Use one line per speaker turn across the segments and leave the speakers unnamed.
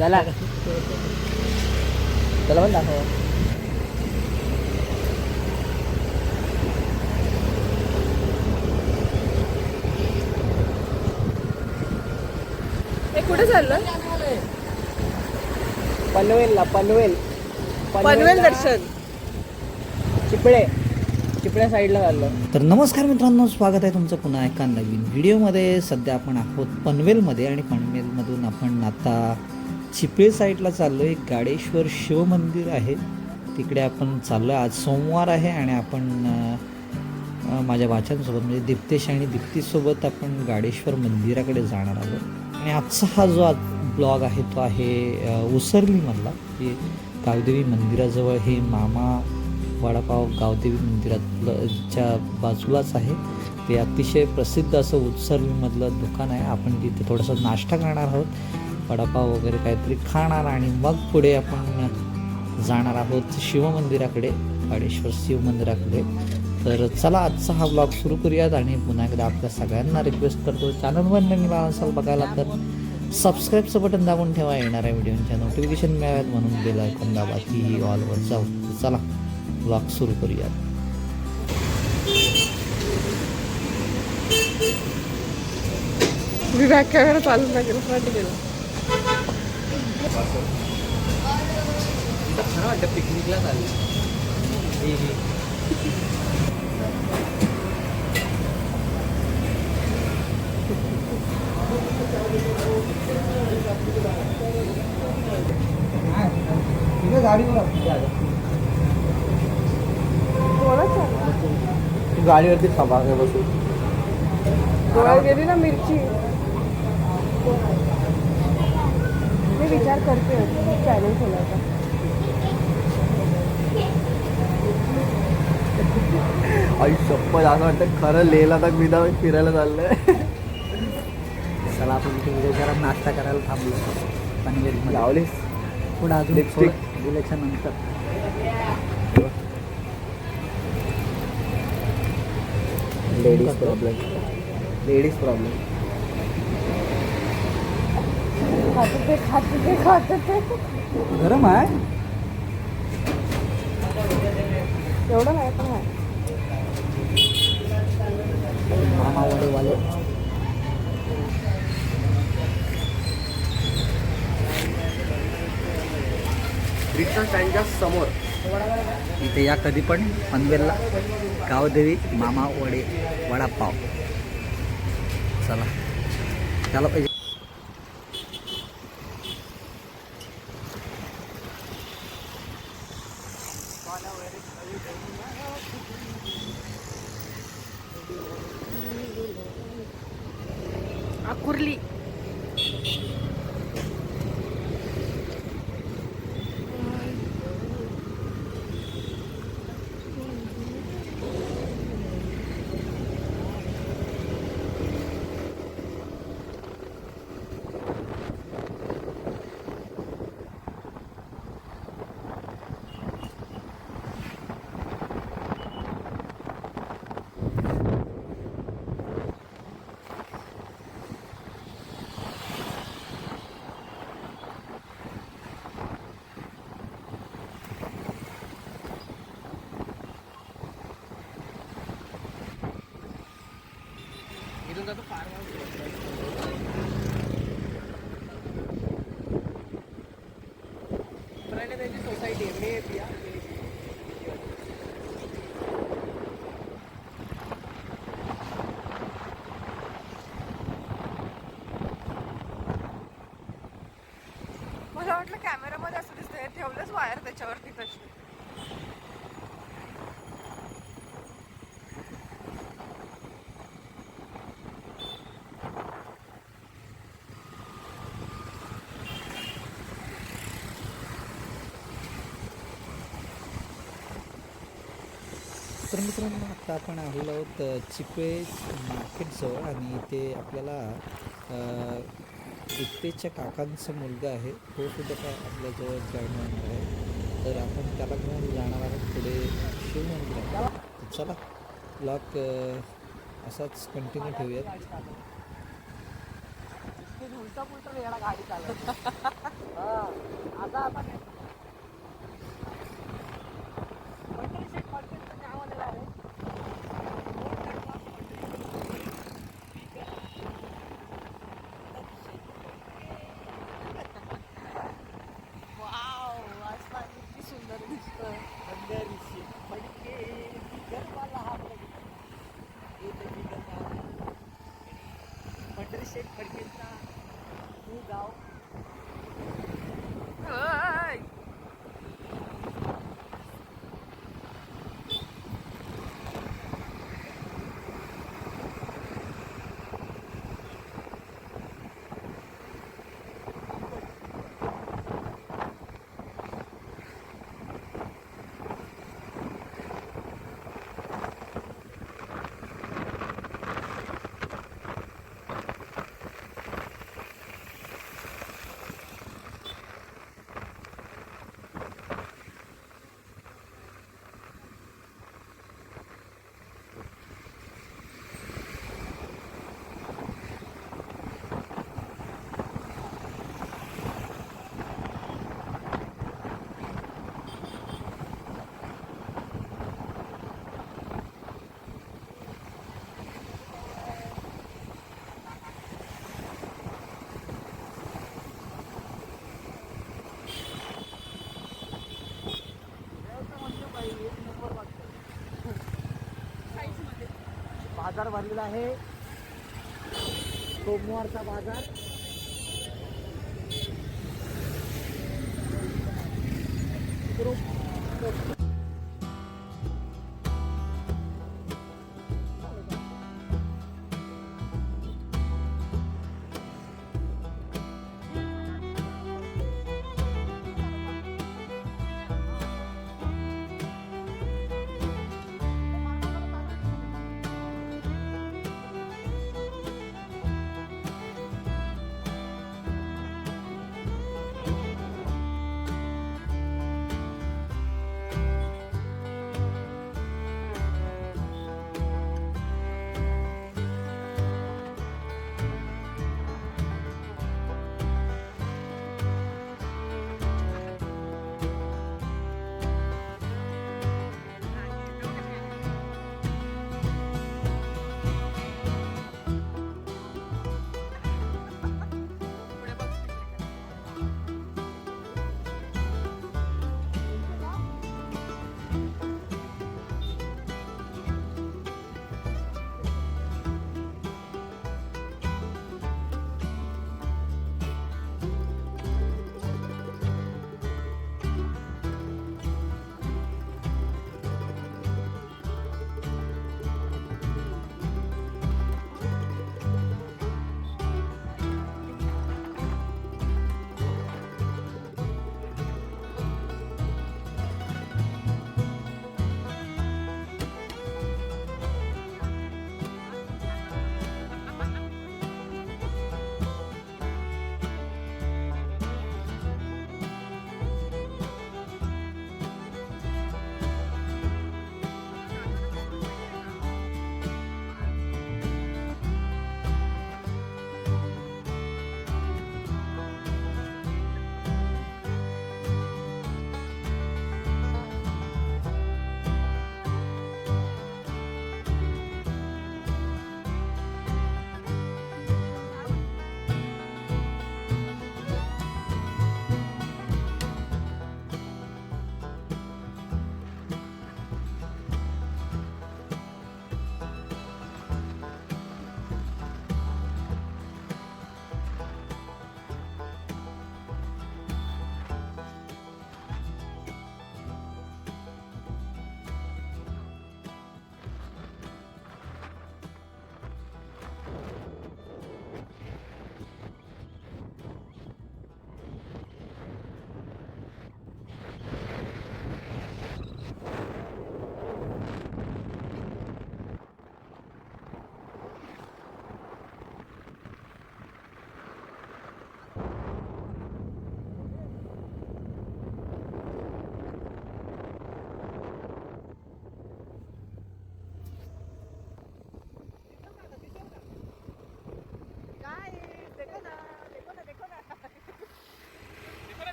चला चला पण दाखव
हे कुठे चाललं?
पनवेलला पनवेल.
पनवेल दर्शन.
चिपळे. चिपळ्या साईडला चाललं.
तर नमस्कार मित्रांनो स्वागत आहे तुमचं पुन्हा एका नवीन व्हिडिओमध्ये सध्या आपण आहोत पनवेलमध्ये आणि पनवेलमधून आपण आता चिपळे साईडला चाललो आहे गाडेश्वर शिवमंदिर आहे. तिकडे आपण चाललो आहे आज सोमवार आहे आणि आपण माझ्या वाचनसोबत म्हणजे दीप्तेश आणि दीप्तीसोबत आपण गाडेश्वर मंदिराकडे जाणार आहोत. आणि आजचा हा जो आज ब्लॉग आहे तो आहे उसरलीमधला जे गावदेवी मंदिराजवळ हे मामा वडापाव गावदेवी मंदिरातलं च्या बाजूलाच आहे. ते अतिशय प्रसिद्ध असं उत्सर्गमधलं दुकान आहे. आपण तिथे थोडासा नाश्ता करणार आहोत. वडापाव वगैरे काहीतरी खाणार आणि मग पुढे आपण जाणार आहोत शिवमंदिराकडे काळेश्वर शिवमंदिराकडे. तर चला आजचा हा ब्लॉग सुरू करूयात आणि पुन्हा एकदा आपल्या सगळ्यांना रिक्वेस्ट करतो चॅनलवर नवीन असाल बघायला तर सबस्क्राईबचं बटन दाबून ठेवा येणाऱ्या व्हिडिओच्या नोटिफिकेशन मिळाव्यात म्हणून बेल ऐकून दाबा ती ऑलवर जाऊ. चला ब्लॉग सुरू करूयात.
मी कॅमेरा चालू नाही केलं.
छान वाटतं पिकनिकला चाललं गाडीवरती थांबा बसून
डोळ्यात गेली ना मिरची. विचार करते चॅलेंज खोलायचा
आई शप्पथ असं वाटतं खरं लेला तर मी फिरायला चाललंय.
चला आपण तिथे जरा नाश्ता करायला थांबलो. पनवेलमध्ये
लावलीस?
पुढे अजून. थोडं गेल्याच्यानंतर.
लेडीज प्रॉब्लेम लेडीज प्रॉब्लेम
खात ते खात ते खात. ते
गरम आहे?
एवढं नाही पण आहे.
मामा वडेवाले
रिक्षा स्टँडच्या समोर.
इथे या कधी पण पनवेलला. गावदेवी मामा वडे वडापाव. चला. त्याला पाहिजे.
jogando faro.
तर मित्रांनो आता आपण आलेलो आहोत अ, चिपळे मार्केटजवळ आणि इथे आपल्याला एकतेच्या काकांचा मुलगा आहे. तो सुद्धा काय आपल्याजवळ जॉईन होणार आहे. तर आपण त्याला घेऊन जाणार आहोत पुढे शिवमंदिरात चला ब्लॉक असाच कंटिन्यू ठेवूयात. बाजार भरलेला आहे. सोमवारचा बाजार.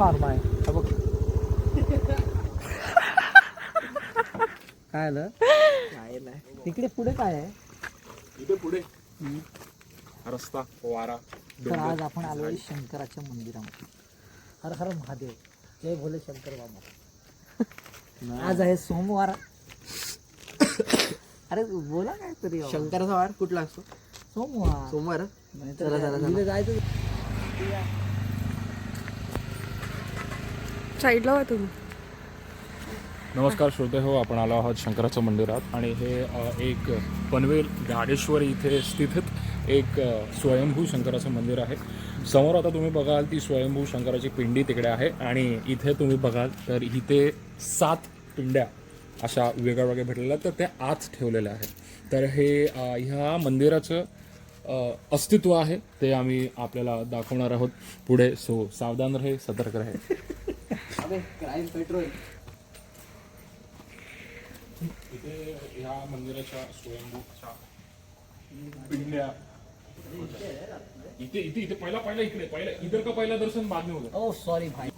फार्म आहे हा बघ. काय आलं?
काय नाही.
तिकडे पुढे काय आहे?
इथे पुढे. रस्ता वारा
तर आज आपण आलो आहे शंकराच्या मंदिरामध्ये. हर हर महादेव. जय भोले शंकर बाबा. आज आहे सोमवार. अरे बोला काय तरी बाबा.
शंकराचा वार कुठला असतो?
सोमवार.
सोमवार? चला, चला,
जायचं
साईडला वा तुम्ही?
नमस्कार श्रोते हो आपण आलो आहोत शंकराच्या मंदिरात आणि हे अ, एक पनवेल गाडेश्वर इथे स्थित एक अ, स्वयंभू शंकराचं मंदिर आहे. समोर आता तुम्ही बघाल ती स्वयंभू शंकराची पिंडी तिकडे आहे आणि इथे तुम्ही बघाल तर इथे सात पिंड्या अशा वेगळ्या वेगळ्या भेटलेल्या आहेत, तर त्या आत ठेवलेल्या आहेत. तर हे अ, ह्या मंदिराचं अ, अस्तित्व आहे ते आम्ही आपल्याला दाखवणार आहोत. पुढे सो सावधान रहे सतर्क रहे.
क्राईम पेट्रोल
इथे ह्या मंदिराच्या स्वयंभूच्या पिंड्या. इथे इथे इथे पहिला पहिला इकडे पहिला इधर का पहिला दर्शन बाद में होगा
ओ सॉरी भाई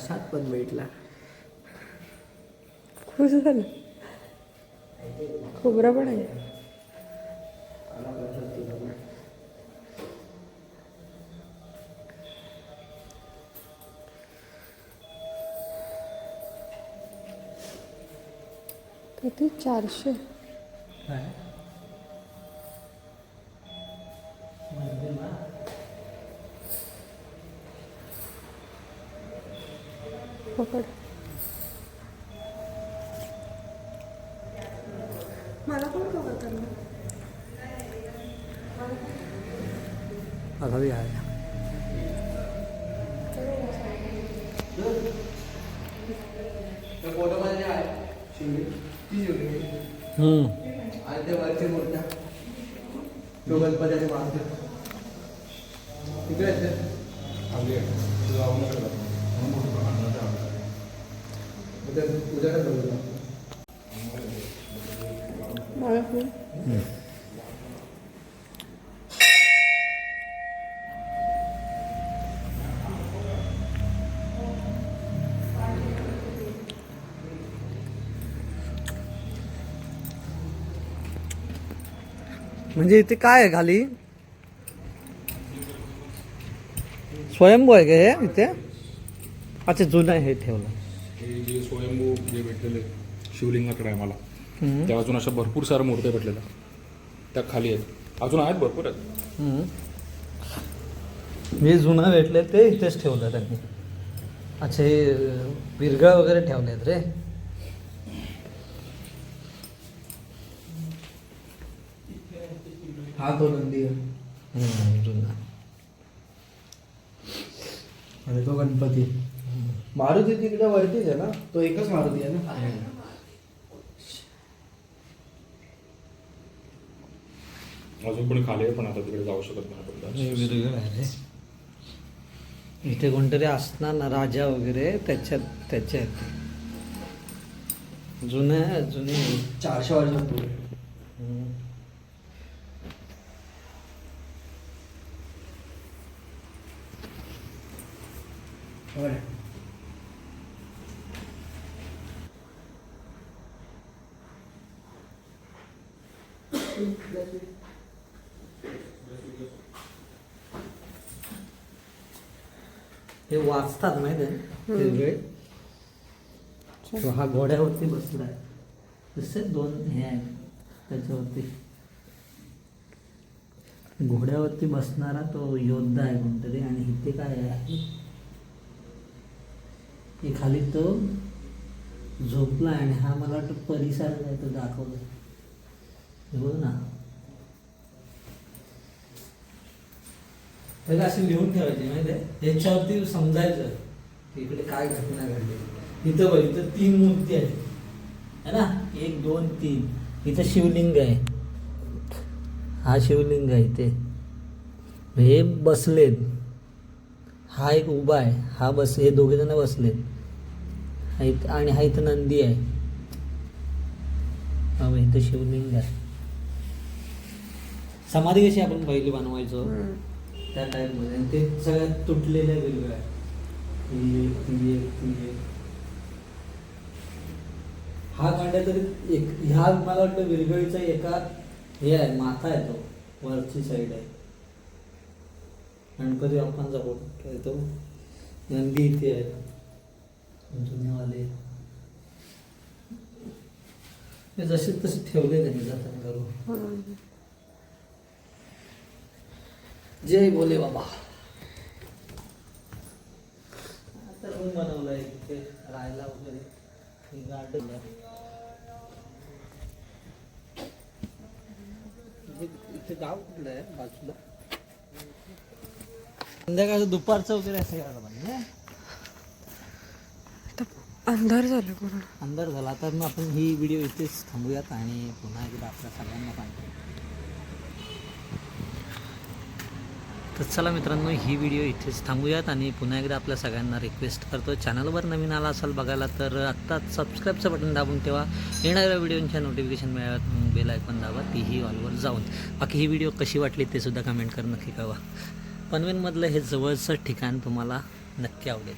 प्रसाद पण भेटला.
खुश झालं? खोबरं पण आहे. किती चारशे. पकड. मला कोण कवर करणार
आहे.
ती शिवलिंग
म्हणजे इथे काय आहे खाली? स्वयंभू आहे का हे इथे? अच्छा जुनं आहे हे ठेवलं.
हे जे स्वयंभू जे भेटलेले शिवलिंगाकडे आहे मला त्या अजून अशा भरपूर साऱ्या मूर्त्या भेटलेल्या. त्या खाली आहेत. अजून आहेत भरपूर आहेत.
हे जुनं भेटले ते इथेच ठेवलं त्यांनी. अच्छा हे विरगळ वगैरे ठेवलेत रे.
हा तो नंदी आहे
हम्म, जुना
आणि तो गणपती. मारुती तिकडे वरतीच आहे ना? तो एकच मारुती आहे ना?
अजून पण खाली पण आता तिकडे जाऊ शकत नाही आपण.
हे इथे कोणतरी असणार ना राजा वगैरे त्याच्यात त्याच्यात. जुनं आहे जुनी
चारशे वर्षापूर्वी. होय
ते वाचतात माहिती आहे? हा घोड्यावरती बसलाय तसे दोन हे आहेत त्याच्यावरती. घोड्यावरती बसणारा तो योद्धा आहे कोणतरी आणि इथे काय आहे? हे खाली तो झोपला आणि हा मला वाटतं परिसर आहे तो दाखवला. हे बघ ना. त्याला असे लिहून ठेवायचे माहिती आहे याच्यावरती समजायचं की इकडे काय घटना घडली. इथं बघ इथं तीन मूर्ती आहेत. है ना? एक दोन तीन. इथं शिवलिंग आहे. हा शिवलिंग आहे इथे. हे बसलेत. हा एक उभा आहे. हा बस हे दोघे जण बसलेत. हा इथं आणि हा इथं नंदी आहे. हा इथं शिवलिंग आहे. समाधी कशी आपण पहिली बनवायचो? त्या टाईपमध्ये. ते सगळ्यात तुटलेल्या वेगवेगळ्या ही एक ती एक ती एक. हा कांड्या तरी एक ह्या मला वाटतं विरगळीचा एका हे आहे माथा आहे तो. वरची साईड आहे. गणपती बाप्पांचा फोटो आहे तो. नंदी इथे आहे. जुनेवाले हे जसे तसे ठेवले त्यांनी जतन करून. जय बोले बाबा. आता रूम आहे इथे राहायला वगैरे. गार्डन इथे गाव कुठलं आहे? बाजूला. संध्याकाळचं दुपारचं वगैरे असं करायला पाहिजे?
अंधार झालं पूर्ण
अंधार झाला. आता मग आपण ही व्हिडिओ इथेच थांबूयात आणि पुन्हा एकदा आपल्या सगळ्यांना सांगतो तर चला मित्रांनो ही व्हिडिओ इथेच थांबूयात आणि पुन्हा एकदा आपल्या सगळ्यांना रिक्वेस्ट करतो. चॅनलवर नवीन आला असाल बघायला तर आत्ताच सबस्क्राईबचं बटन दाबून तेव्हा येणाऱ्या व्हिडिओच्या नोटिफिकेशन मिळाव्यात बेल ऐकून दाबा तीही ऑलवर जाऊन. बाकी ही व्हिडिओ कशी वाटली ते सुद्धा कमेंट करून नक्की कळवा. पनवेलमधलं हे जवळचं ठिकाण तुम्हाला नक्की आवडेल.